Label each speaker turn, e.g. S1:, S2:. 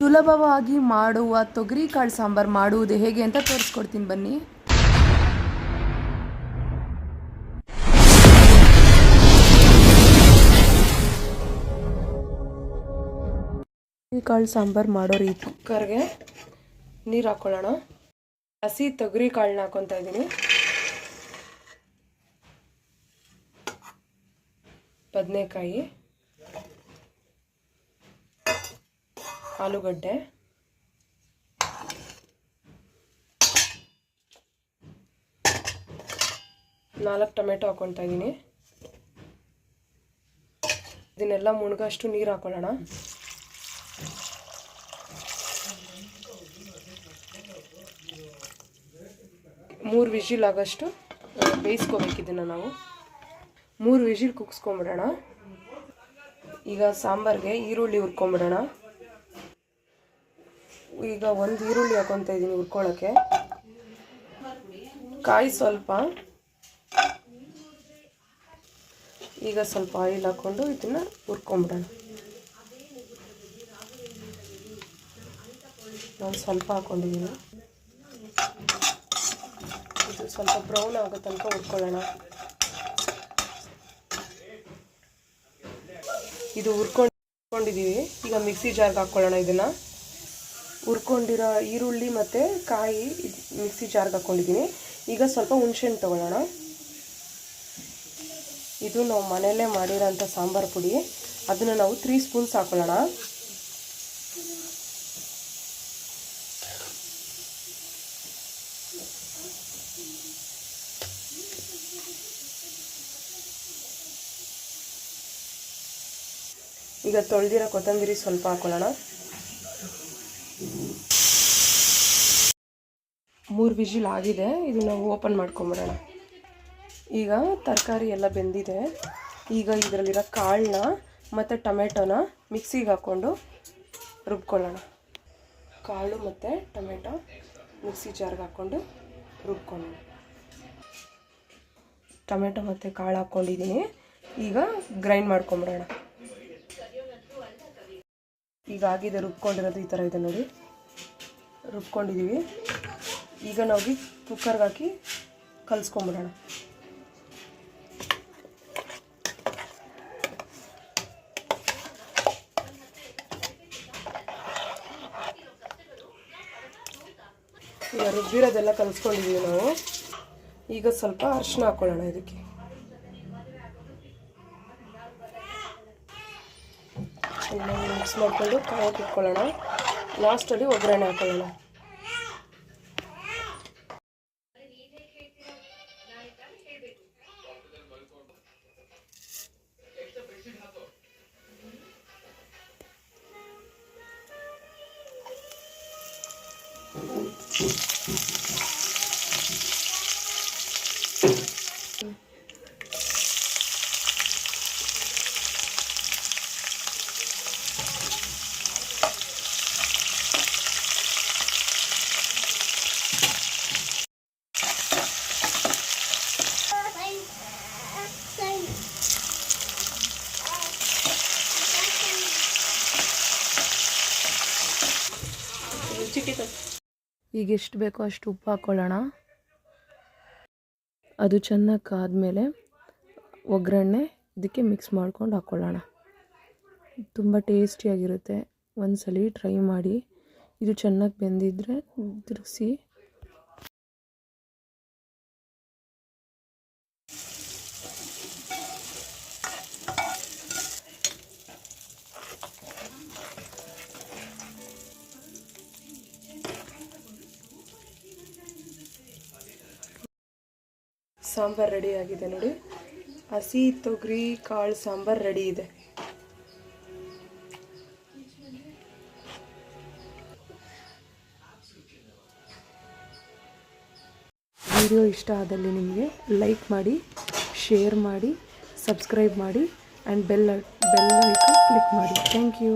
S1: ಸುಲಭವಾಗಿ ಮಾಡುವ ತೊಗರಿ ಕಾಳು ಸಾಂಬಾರು ಮಾಡುವುದು ಹೇಗೆ ಅಂತ ತೋರಿಸ್ಕೊಡ್ತೀನಿ ಬನ್ನಿ. ತೊಗರಿ ಕಾಳು ಸಾಂಬಾರು ಮಾಡೋ ರೀತಿ. ಕುಕ್ಕರ್ಗೆ ನೀರು ಹಾಕೊಳ್ಳೋಣ. ಹಸಿ ತೊಗರಿ ಕಾಳನ್ನ ಹಾಕೊತಾ ಇದ್ದೀನಿ. ಬದನೆಕಾಯಿ. ಆಲೂಗಡ್ಡೆ. ನಾಲ್ಕು ಟೊಮೆಟೊ ಹಾಕ್ಕೊಳ್ತಾ ಇದ್ದೀನಿ. ಇದನ್ನೆಲ್ಲ ಮುಣಗಷ್ಟು ನೀರು ಹಾಕೊಳ್ಳೋಣ. ಮೂರು ವಿಜಿಲ್ ಆಗೋಷ್ಟು ಬೇಯಿಸ್ಕೋಬೇಕು ಇದನ್ನು ನಾವು. ಮೂರು ವಿಜಿಲ್ ಕುಗ್ಸ್ಕೊಂಬಿಡೋಣ ಈಗ ಸಾಂಬಾರಿಗೆ ಈರುಳ್ಳಿ ಹುರ್ಕೊಂಬಿಡೋಣ. ಈಗ ಒಂದು ಈರುಳ್ಳಿ ಹಾಕೊತ ಇದ್ದೀನಿ ಹುರ್ಕೊಳ್ಳೋಕ್ಕೆ ಕಾಯಿ ಸ್ವಲ್ಪ. ಈಗ ಸ್ವಲ್ಪ ಆಯಿಲ್ ಹಾಕ್ಕೊಂಡು ಇದನ್ನು ಹುರ್ಕೊಂಬಿಡೋಣ. ನಾನು ಸ್ವಲ್ಪ ಹಾಕ್ಕೊಂಡಿದ್ದೀನಿ ಇದು ಸ್ವಲ್ಪ ಬ್ರೌನ್ ಆಗೋ ತನಕ ಹುರ್ಕೊಳ್ಳೋಣ. ಇದು ಹುರ್ಕೊಂಡು ಹುರ್ಕೊಂಡಿದ್ದೀವಿ ಈಗ ಮಿಕ್ಸಿ ಜಾರ್ಗೆ ಹಾಕ್ಕೊಳ್ಳೋಣ ಇದನ್ನು. ಹುರ್ಕೊಂಡಿರೋ ಈರುಳ್ಳಿ ಮತ್ತು ಕಾಯಿ ಮಿಕ್ಸಿ ಜಾರ್ಗೆ ಹಾಕ್ಕೊಂಡಿದ್ದೀನಿ ಈಗ ಸ್ವಲ್ಪ ಹುಣ್ಸೆಹಣ್ಣು ತೊಗೊಳ್ಳೋಣ. ಇದು ನಾವು ಮನೆಯಲ್ಲೇ ಮಾಡಿರೋಂಥ ಸಾಂಬಾರು ಪುಡಿ. ಅದನ್ನು ನಾವು ತ್ರೀ ಸ್ಪೂನ್ಸ್ ಹಾಕೊಳ್ಳೋಣ. ಈಗ ತೊಳೆದಿರೋ ಕೊತ್ತಂಬರಿ ಸ್ವಲ್ಪ ಹಾಕೊಳ್ಳೋಣ. ಮೂರು ವಿಜಿಲ್ ಆಗಿದೆ ನಾವು ಓಪನ್ ಮಾಡ್ಕೊಂಬಿಡೋಣ ಈಗ ತರಕಾರಿ ಎಲ್ಲ ಬೆಂದಿದೆ. ಈಗ ಇದರಲ್ಲಿರೋ ಕಾಳನ್ನ ಮತ್ತು ಟೊಮೆಟೊನ ಮಿಕ್ಸಿಗೆ ಹಾಕ್ಕೊಂಡು ರುಬ್ಕೊಳ್ಳೋಣ. ಕಾಳು ಮತ್ತು ಟೊಮೆಟೊ ಮಿಕ್ಸಿ ಜಾರ್ಗೆ ಹಾಕ್ಕೊಂಡು ರುಬ್ಕೊಳ್ಳೋಣ. ಟೊಮೆಟೊ ಮತ್ತು ಕಾಳು ಹಾಕ್ಕೊಂಡಿದ್ದೀನಿ. ಈಗ ಗ್ರೈಂಡ್ ಮಾಡ್ಕೊಂಬಿಡೋಣ ಈಗ ಆಗಿದೆ ರುಬ್ಕೊಂಡಿರೋದು ಈ ಥರ ಇದೆ ನೋಡಿ. ರುಬ್ಕೊಂಡಿದ್ದೀವಿ. ಈಗ ನಾವು ಕುಕ್ಕರ್ಗೆ ಹಾಕಿ ಕಲಿಸ್ಕೊಂಬಿಡೋಣ. ಈಗ ರುಬ್ಬಿರೋದೆಲ್ಲ ಕಲಿಸ್ಕೊಂಡಿದ್ದೀವಿ ನಾವು. ಈಗ ಸ್ವಲ್ಪ ಅರಿಶಿನ ಹಾಕ್ಕೊಳ್ಳೋಣ ಇದಕ್ಕೆ. ಮಿಕ್ಸ್ ಮಾಡಿಕೊಂಡು ಕಾಯಕ್ಕೆ ಇಟ್ಕೊಳ್ಳೋಣ. ಲಾಸ್ಟಲ್ಲಿ ಒಗ್ಗರಣೆ ಹಾಕೊಳ್ಳೋಣ. chiquitos. ಈಗ ಎಷ್ಟು ಬೇಕೋ ಅಷ್ಟು ಉಪ್ಪು ಹಾಕ್ಕೊಳ್ಳೋಣ ಅದು ಚೆನ್ನಾಗಿ ಕಾದ್ಮೇಲೆ ಒಗ್ಗರಣೆ ಇದಕ್ಕೆ ಮಿಕ್ಸ್ ಮಾಡ್ಕೊಂಡು ಹಾಕ್ಕೊಳ್ಳೋಣ ತುಂಬ ಟೇಸ್ಟಿಯಾಗಿರುತ್ತೆ ಒಂದ್ಸಲಿ ಟ್ರೈ ಮಾಡಿ. ಇದು ಚೆನ್ನಾಗಿ ಬೆಂದಿದ್ದರೆ ತಿರುಗಿಸಿ ಸಾಂಬಾರು ರೆಡಿ ಆಗಿದೆ ನೋಡಿ. ಹಸಿ ತೊಗರಿ ಕಾಳು ಸಾಂಬಾರು ರೆಡಿ ಇದೆ. ವಿಡಿಯೋ ಇಷ್ಟ ಆದಲ್ಲಿ ನಿಮಗೆ ಲೈಕ್ ಮಾಡಿ, ಶೇರ್ ಮಾಡಿ, ಸಬ್ಸ್ಕ್ರೈಬ್ ಮಾಡಿ and bell bell icon click ಮಾಡಿ. Thank you